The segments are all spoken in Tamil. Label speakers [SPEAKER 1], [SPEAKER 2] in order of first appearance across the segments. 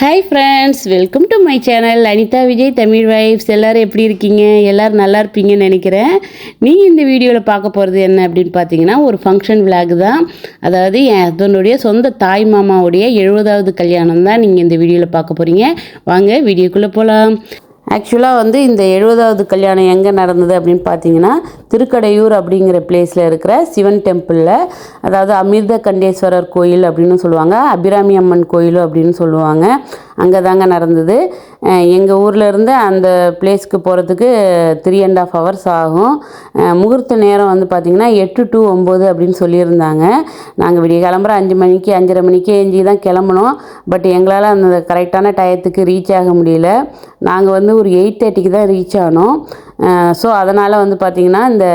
[SPEAKER 1] Hi friends welcome to my channel Anitha Vijay Tamil wives எல்லோரும் எப்படி இருக்கீங்க? எல்லோரும் நல்லா இருப்பீங்கன்னு நினைக்கிறேன். நீங்கள் இந்த வீடியோவில் பார்க்க போகிறது என்ன அப்படின்னு பார்த்தீங்கன்னா ஒரு ஃபங்க்ஷன் விளாக் தான். அதாவது என் ஹஸ்பண்டுடைய சொந்த தாய் மாமாவுடைய எழுபதாவது கல்யாணம் தான் நீங்கள் இந்த வீடியோவில் பார்க்க போகிறீங்க வாங்க வீடியோக்குள்ளே போகலாம் ஆக்சுவலாக வந்து இந்த எழுபதாவது கல்யாணம் எங்கே நடந்தது அப்படின்னு பார்த்தீங்கன்னா திருக்கடையூர் அப்படிங்கிற பிளேஸில் இருக்கிற சிவன் டெம்பிளில் அதாவது அமிர்த கண்டேஸ்வரர் கோயில் அப்படின்னு சொல்லுவாங்க அபிராமி அம்மன் கோயில் அப்படின்னு சொல்லுவாங்க. அங்கே தாங்க நடந்தது எங்கள் ஊரில் இருந்து அந்த பிளேஸ்க்கு போகிறதுக்கு த்ரீ அண்ட் ஆஃப் ஹவர்ஸ் ஆகும். முகூர்த்த நேரம் வந்து பார்த்திங்கன்னா எட்டு டு ஒம்பது அப்படின்னு சொல்லியிருந்தாங்க. நாங்கள் விடிய கிளம்புற அஞ்சு மணிக்கு அஞ்சரை மணிக்கு எஞ்சி தான் கிளம்புனோம். பட் எங்களால் அந்த கரெக்டான டயத்துக்கு ரீச் ஆக முடியல. நாங்கள் வந்து ஒரு எயிட் தேர்ட்டிக்கு தான் ரீச் ஆனோம். ஸோ அதனால் வந்து பார்த்திங்கன்னா இந்த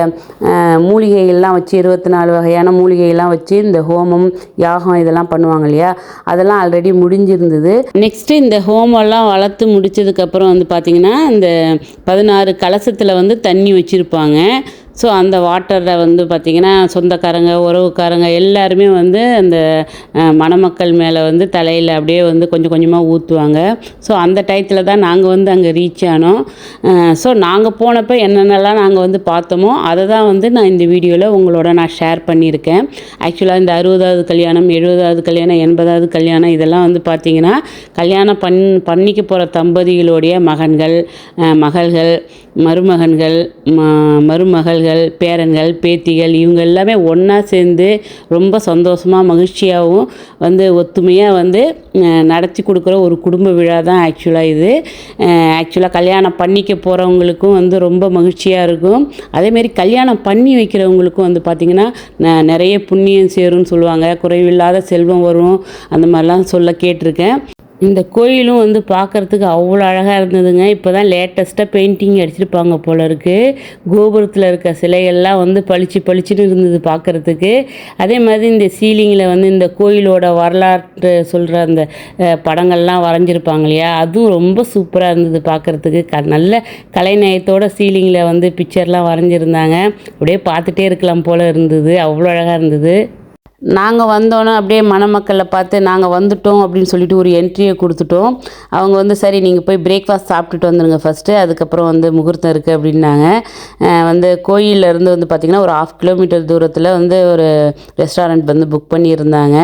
[SPEAKER 1] மூலிகைகள்லாம் வச்சு இருபத்தி நாலு வகையான மூலிகைகள்லாம் வச்சு இந்த ஹோமம் யாகம் இதெல்லாம் பண்ணுவாங்க இல்லையா? அதெல்லாம் ஆல்ரெடி முடிஞ்சிருந்தது. நெக்ஸ்ட்டு இந்த ஹோமெல்லாம் வளர்த்து முடிச்சதுக்கப்புறம் வந்து பார்த்திங்கன்னா இந்த பதினாறு கலசத்தில் வந்து தண்ணி வச்சுருப்பாங்க. ஸோ அந்த வாட்டரில் வந்து பார்த்திங்கன்னா சொந்தக்காரங்க உறவுக்காரங்க எல்லாருமே வந்து அந்த மணமக்கள் மேலே வந்து தலையில் அப்படியே வந்து கொஞ்சம் கொஞ்சமாக ஊற்றுவாங்க ஸோ அந்த டயத்தில் தான் நாங்கள் வந்து அங்கே ரீச் ஆனோம். ஸோ நாங்கள் போனப்போ என்னென்னலாம் நாங்கள் வந்து பார்த்தோமோ அதை தான் வந்து நான் இந்த வீடியோவில் உங்களோட நான் ஷேர் பண்ணியிருக்கேன். ஆக்சுவலாக இந்த அறுபதாவது கல்யாணம் எழுபதாவது கல்யாணம் எண்பதாவது கல்யாணம் இதெல்லாம் வந்து பார்த்திங்கன்னா கல்யாணம் பண் பண்ணிக்க போகிற தம்பதிகளுடைய மகன்கள் மகள்கள் மருமகன்கள் ம- மருமகள்கள் பேரன்கள் பேத்திகள் இவங்க எல்லாமே ஒன்றா சேர்ந்து ரொம்ப சந்தோஷமாக மகிழ்ச்சியாகவும் வந்து ஒத்துமையாக வந்து நடத்தி கொடுக்குற ஒரு குடும்ப விழா தான் ஆக்சுவலாக இது. ஆக்சுவலாக கல்யாணம் பண்ணிக்க போகிறவங்களுக்கும் வந்து ரொம்ப மகிழ்ச்சியாக இருக்கும். அதேமாரி கல்யாணம் பண்ணி வைக்கிறவங்களுக்கும் வந்து பார்த்திங்கன்னா ந- நிறைய புண்ணியம் சேரும்னு சொல்லுவாங்க. குறைவில்லாத செல்வம் வரும். அந்த மாதிரிலாம் சொல்ல கேட்டிருக்கேன். இந்த கோயிலும் வந்து பார்க்குறதுக்கு அவ்வளோ அழகாக இருந்ததுங்க. இப்போ தான் லேட்டஸ்ட்டாக பெயிண்டிங் அடிச்சிருப்பாங்க போல இருக்குது கோபுரத்தில் இருக்க சிலைகள்லாம் வந்து பளிச்சு பளிச்சுன்னு இருந்தது பார்க்குறதுக்கு. அதே மாதிரி இந்த சீலிங்கில் வந்து இந்த கோயிலோட வரலாற்று சொல்கிற அந்த படங்கள்லாம் வரைஞ்சிருப்பாங்க இல்லையா? அதுவும் ரொம்ப சூப்பராக இருந்தது பார்க்குறதுக்கு. க நல்ல கலைநயத்தோட சீலிங்கில் வந்து பிக்சர்லாம் வரைஞ்சிருந்தாங்க. அப்படியே பார்த்துட்டே இருக்கலாம் போல் இருந்தது. அவ்வளோ அழகாக இருந்தது. நாங்கள் வந்தோன்னே அப்படியே மணமக்களை பார்த்து நாங்கள் வந்துட்டோம் அப்படின்னு சொல்லிட்டு ஒரு என்ட்ரியை கொடுத்துட்டோம். அவங்க வந்து சரி நீங்கள் போய் பிரேக்ஃபாஸ்ட் சாப்பிட்டுட்டு வந்துடுங்க ஃபஸ்ட்டு அதுக்கப்புறம் வந்து முகூர்த்தம் இருக்குது அப்படின்னாங்க. வந்து கோயிலேருந்து வந்து பார்த்திங்கன்னா ஒரு ஆஃப் கிலோமீட்டர் தூரத்தில் வந்து ஒரு ரெஸ்டாரண்ட் வந்து புக் பண்ணியிருந்தாங்க.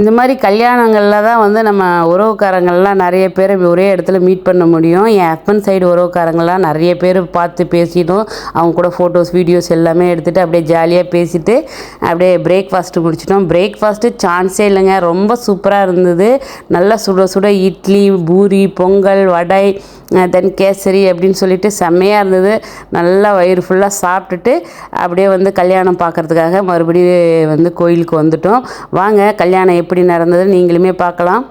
[SPEAKER 1] இந்த மாதிரி கல்யாணங்களில் தான் வந்து நம்ம உறவுக்காரங்கள்லாம் நிறைய பேர் ஒரே இடத்துல மீட் பண்ண முடியும். என் ஹஸ்பண்ட் சைடு உறவுக்காரங்கள்லாம் நிறைய பேர் பார்த்து பேசிட்டோம். அவங்க கூட ஃபோட்டோஸ் வீடியோஸ் எல்லாமே எடுத்துகிட்டு அப்படியே ஜாலியாக பேசிட்டு அப்படியே பிரேக்ஃபாஸ்ட்டு முடிச்சிட்டோம் பிரேக்ஃபாஸ்ட்டு சான்ஸே இல்லைங்க. ரொம்ப சூப்பராக இருந்தது. நல்லா சுட சுட இட்லி பூரி பொங்கல் வடை தென் கேசரி அப்படின்னு சொல்லிட்டு செம்மையாக இருந்தது. நல்லா வயிறு ஃபுல்லாக சாப்பிட்டுட்டு அப்படியே வந்து கல்யாணம் பார்க்கறதுக்காக மறுபடியும் வந்து கோயிலுக்கு வந்துட்டோம். வாங்க கல்யாணம் எப்படி நடந்தது நீங்களுமே பார்க்கலாம்.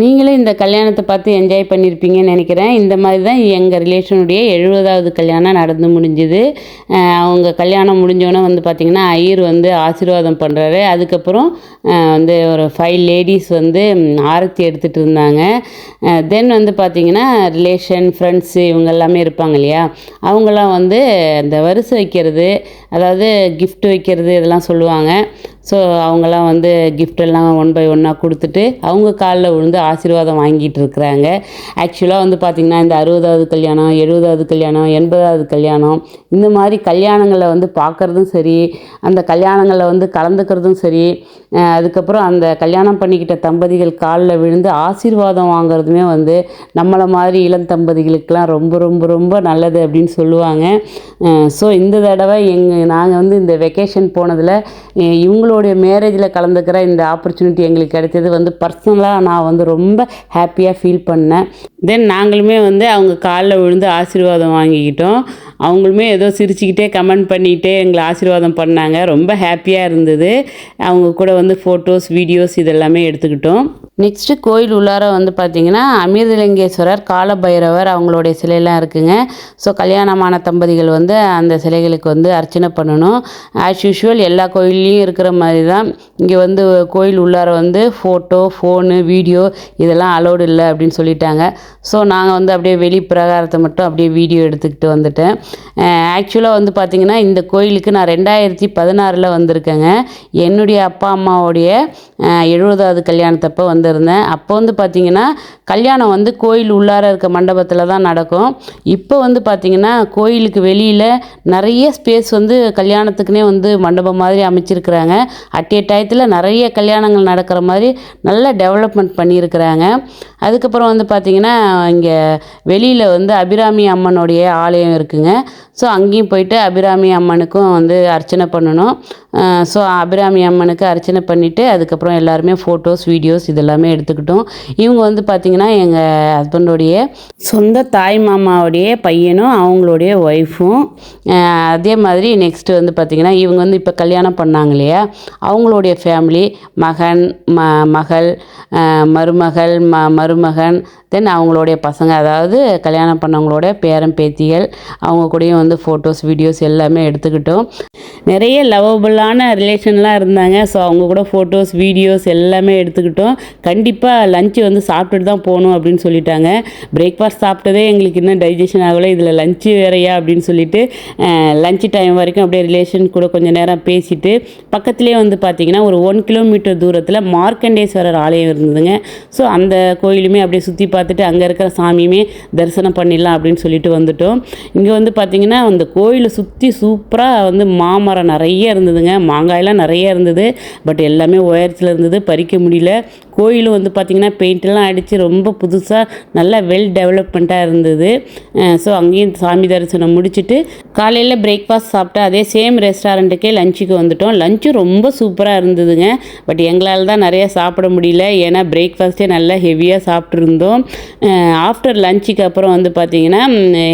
[SPEAKER 1] நீங்களும் இந்த கல்யாணத்தை பார்த்து என்ஜாய் பண்ணியிருப்பீங்கன்னு நினைக்கிறேன். இந்த மாதிரி தான் எங்கள் ரிலேஷனுடைய எழுபதாவது கல்யாணம் நடந்து முடிஞ்சுது. அவங்க கல்யாணம் முடிஞ்சோன்னே வந்து பார்த்திங்கன்னா ஐயர் வந்து ஆசீர்வாதம் பண்ணுறாரு அதுக்கப்புறம் வந்து ஒரு ஃபைவ் லேடிஸ் வந்து ஆரத்தி எடுத்துகிட்டு இருந்தாங்க. தென் வந்து பார்த்திங்கன்னா ரிலேஷன் ஃப்ரெண்ட்ஸு இவங்க எல்லாமே இருப்பாங்க இல்லையா? அவங்களாம் வந்து இந்த வரிசை வைக்கிறது அதாவது கிஃப்ட் வைக்கிறது இதெல்லாம் சொல்லுவாங்க. ஸோ அவங்கெல்லாம் வந்து கிஃப்டெல்லாம் ஒன் பை ஒன்னாக கொடுத்துட்டு அவங்க காலில் விழுந்து ஆசீர்வாதம் வாங்கிட்டு இருக்கிறாங்க. ஆக்சுவலாக வந்து பார்த்திங்கன்னா இந்த அறுபதாவது கல்யாணம் எழுபதாவது கல்யாணம் எண்பதாவது கல்யாணம் இந்த மாதிரி கல்யாணங்களை வந்து பார்க்குறதும் சரி அந்த கல்யாணங்களில் வந்து கலந்துக்கிறதும் சரி அதுக்கப்புறம் அந்த கல்யாணம் பண்ணிக்கிட்ட தம்பதிகள் காலில் விழுந்து ஆசீர்வாதம் வாங்குறதுமே வந்து நம்மளை மாதிரி இளம் தம்பதிகளுக்கெல்லாம் ரொம்ப ரொம்ப ரொம்ப நல்லது அப்படின்னு சொல்லுவாங்க. ஸோ இந்த தடவை எங்கள் நாங்கள் வந்து இந்த வெக்கேஷன் போனதில் இவங்களோட இவங்களுடைய மேரேஜில் கலந்துக்கிற இந்த ஆப்பர்ச்சுனிட்டி எங்களுக்கு கிடைச்சது வந்து பர்சனலாக நான் வந்து ரொம்ப ஹாப்பியாக ஃபீல் பண்ணேன். தென் நாங்களுமே வந்து அவங்க காலில் விழுந்து ஆசீர்வாதம் வாங்கிக்கிட்டோம். அவங்களுமே ஏதோ சிரிச்சுக்கிட்டே கமெண்ட் பண்ணிக்கிட்டே எங்களை ஆசீர்வாதம் பண்ணாங்க. ரொம்ப ஹாப்பியாக இருந்தது. அவங்க கூட வந்து ஃபோட்டோஸ் வீடியோஸ் இதெல்லாமே எடுத்துக்கிட்டோம். நெக்ஸ்ட்டு கோயில் உள்ளார வந்து பார்த்திங்கன்னா அமிர்தலிங்கேஸ்வரர் காலபைரவர் அவங்களுடைய சிலையெல்லாம் இருக்குங்க. ஸோ கல்யாணமான தம்பதிகள் வந்து அந்த சிலைகளுக்கு வந்து அர்ச்சனை பண்ணணும். ஆஸ் யூஷுவல் எல்லா கோயில்லையும் இருக்கிற மாதிரி தான் இங்கே வந்து கோயில் உள்ளார வந்து ஃபோட்டோ ஃபோனு வீடியோ இதெல்லாம் அலோடு இல்லை அப்படின்னு சொல்லிட்டாங்க. ஸோ நாங்கள் வந்து அப்படியே வெளி பிரகாரத்தை மட்டும் அப்படியே வீடியோ எடுத்துக்கிட்டு வந்துட்டேன். ஆக்சுவலாக வந்து பார்த்திங்கன்னா இந்த கோயிலுக்கு நான் ரெண்டாயிரத்தி பதினாறில் வந்திருக்கேங்க. என்னுடைய அப்பா அம்மாவுடைய எழுபதாவது கல்யாணத்தப்போ வந்திருந்தேன் அப்போ வந்து பார்த்திங்கன்னா கல்யாணம் வந்து கோயில் உள்ளார இருக்க மண்டபத்தில் தான் நடக்கும். இப்போ வந்து பார்த்திங்கன்னா கோயிலுக்கு வெளியில் நிறைய ஸ்பேஸ் வந்து கல்யாணத்துக்குனே வந்து மண்டபம் மாதிரி அமைச்சிருக்கிறாங்க. அட் ஏ டயத்தில் நிறைய கல்யாணங்கள் நடக்கிற மாதிரி நல்ல டெவலப்மெண்ட் பண்ணியிருக்கிறாங்க. அதுக்கப்புறம் வந்து பார்த்திங்கன்னா இங்கே வெளியில் வந்து அபிராமி அம்மனுடைய ஆலயம் இருக்குங்க. ஸோ அங்கேயும் போயிட்டு அபிராமி அம்மனுக்கும் வந்து அர்ச்சனை பண்ணணும். ஸோ அபிராமி அம்மனுக்கு அர்ச்சனை பண்ணிவிட்டு அதுக்கப்புறம் எல்லாருமே ஃபோட்டோஸ் வீடியோஸ் இதெல்லாம் எடுத்துக்கிட்டோம். இவங்க வந்து பார்த்திங்கன்னா எங்கள் ஹஸ்பண்டோடைய சொந்த தாய் மாமாவுடைய பையனும் அவங்களுடைய ஒய்ஃபும் அதே மாதிரி நெக்ஸ்ட்டு வந்து பார்த்திங்கன்னா இவங்க வந்து இப்போ கல்யாணம் பண்ணாங்க இல்லையா? அவங்களுடைய ஃபேமிலி மகன் ம மகள் மருமகள் ம மருமகன் தென் அவங்களுடைய பசங்க அதாவது கல்யாணம் பண்ணவங்களோட பேரன் பேத்திகள் அவங்க கூடயும் வந்து ஃபோட்டோஸ் வீடியோஸ் எல்லாமே எடுத்துக்கிட்டோம். நிறைய லவபுளான ரிலேஷன்லாம் இருந்தாங்க. ஸோ அவங்க கூட ஃபோட்டோஸ் வீடியோஸ் எல்லாமே எடுத்துக்கிட்டோம். கண்டிப்பாக லஞ்சு வந்து சாப்பிட்டுட்டு தான் போகணும் அப்படின்னு சொல்லிட்டாங்க. பிரேக்ஃபாஸ்ட் சாப்பிட்டதே எங்களுக்கு இன்னும் டைஜஷன் ஆகலை. இதில் லஞ்சு வேறையா அப்படின்னு சொல்லிட்டு லஞ்சு டைம் வரைக்கும் அப்படியே ரிலேஷன் கூட கொஞ்சம் நேரம் பேசிட்டு பக்கத்துலேயே வந்து பார்த்திங்கன்னா ஒரு ஒன் கிலோமீட்டர் தூரத்தில் மார்க்கண்டேஸ்வரர் ஆலயம் இருந்ததுங்க. ஸோ அந்த கோயிலுமே அப்படியே சுற்றி பார்த்துட்டு அங்கே இருக்கிற சாமியுமே தரிசனம் பண்ணிடலாம் அப்படின்னு சொல்லிட்டு வந்துட்டோம். இங்கே வந்து பார்த்திங்கன்னா அந்த கோயிலை சுற்றி சூப்பராக வந்து மாமரம் நிறைய இருந்ததுங்க. மாங்காயெல்லாம் நிறைய இருந்தது. பட் எல்லாமே உயரத்தில் இருந்தது. பறிக்க முடியல. கோயிலும் வந்து பார்த்திங்கன்னா பெயிண்டெல்லாம் அடித்து ரொம்ப புதுசாக நல்லா வெல் டெவலப்மெண்ட்டாக இருந்தது. ஸோ அங்கேயும் சாமி தரிசனம் முடிச்சுட்டு காலையில் பிரேக்ஃபாஸ்ட் சாப்பிட்டு அதே சேம் ரெஸ்டாரண்ட்டுக்கே லஞ்சுக்கு வந்துட்டோம். லஞ்சும் ரொம்ப சூப்பராக இருந்ததுங்க. பட் எங்களால் தான் நிறையா சாப்பிட முடியல. ஏன்னா பிரேக்ஃபாஸ்ட்டே நல்லா ஹெவியாக சாப்பிட்ருந்தோம் ஆஃப்டர் லஞ்சுக்கு அப்புறம் வந்து பார்த்திங்கன்னா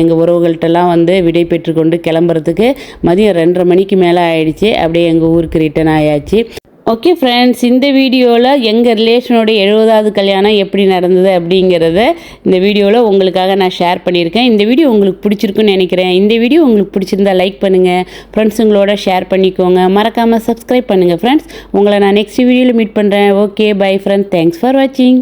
[SPEAKER 1] எங்கள் உறவுகள்கிட்டலாம் வந்து விடை பெற்றுக்கொண்டு கிளம்புறதுக்கு மதியம் ரெண்டரை மணிக்கு மேலே ஆயிடுச்சு. அப்படியே எங்கள் ஊருக்கு ரிட்டர்ன் ஆயாச்சு. ஓகே ஃப்ரெண்ட்ஸ் இந்த வீடியோவில் எங்கள் ரிலேஷனோட எழுபதாவது கல்யாணம் எப்படி நடந்தது அப்படிங்கிறத இந்த வீடியோவில் உங்களுக்காக நான் ஷேர் பண்ணியிருக்கேன். இந்த வீடியோ உங்களுக்கு பிடிச்சிருக்குன்னு நினைக்கிறேன். இந்த வீடியோ உங்களுக்கு பிடிச்சிருந்தா லைக் பண்ணுங்கள் ஃப்ரெண்ட்ஸுங்களோட ஷேர் பண்ணிக்கோங்க. மறக்காமல் சப்ஸ்கிரைப் பண்ணுங்கள் ஃப்ரெண்ட்ஸ் உங்களை நான் நெக்ஸ்ட் வீடியோவில் மீட் பண்ணுறேன் okay bye friends thanks for வாட்சிங்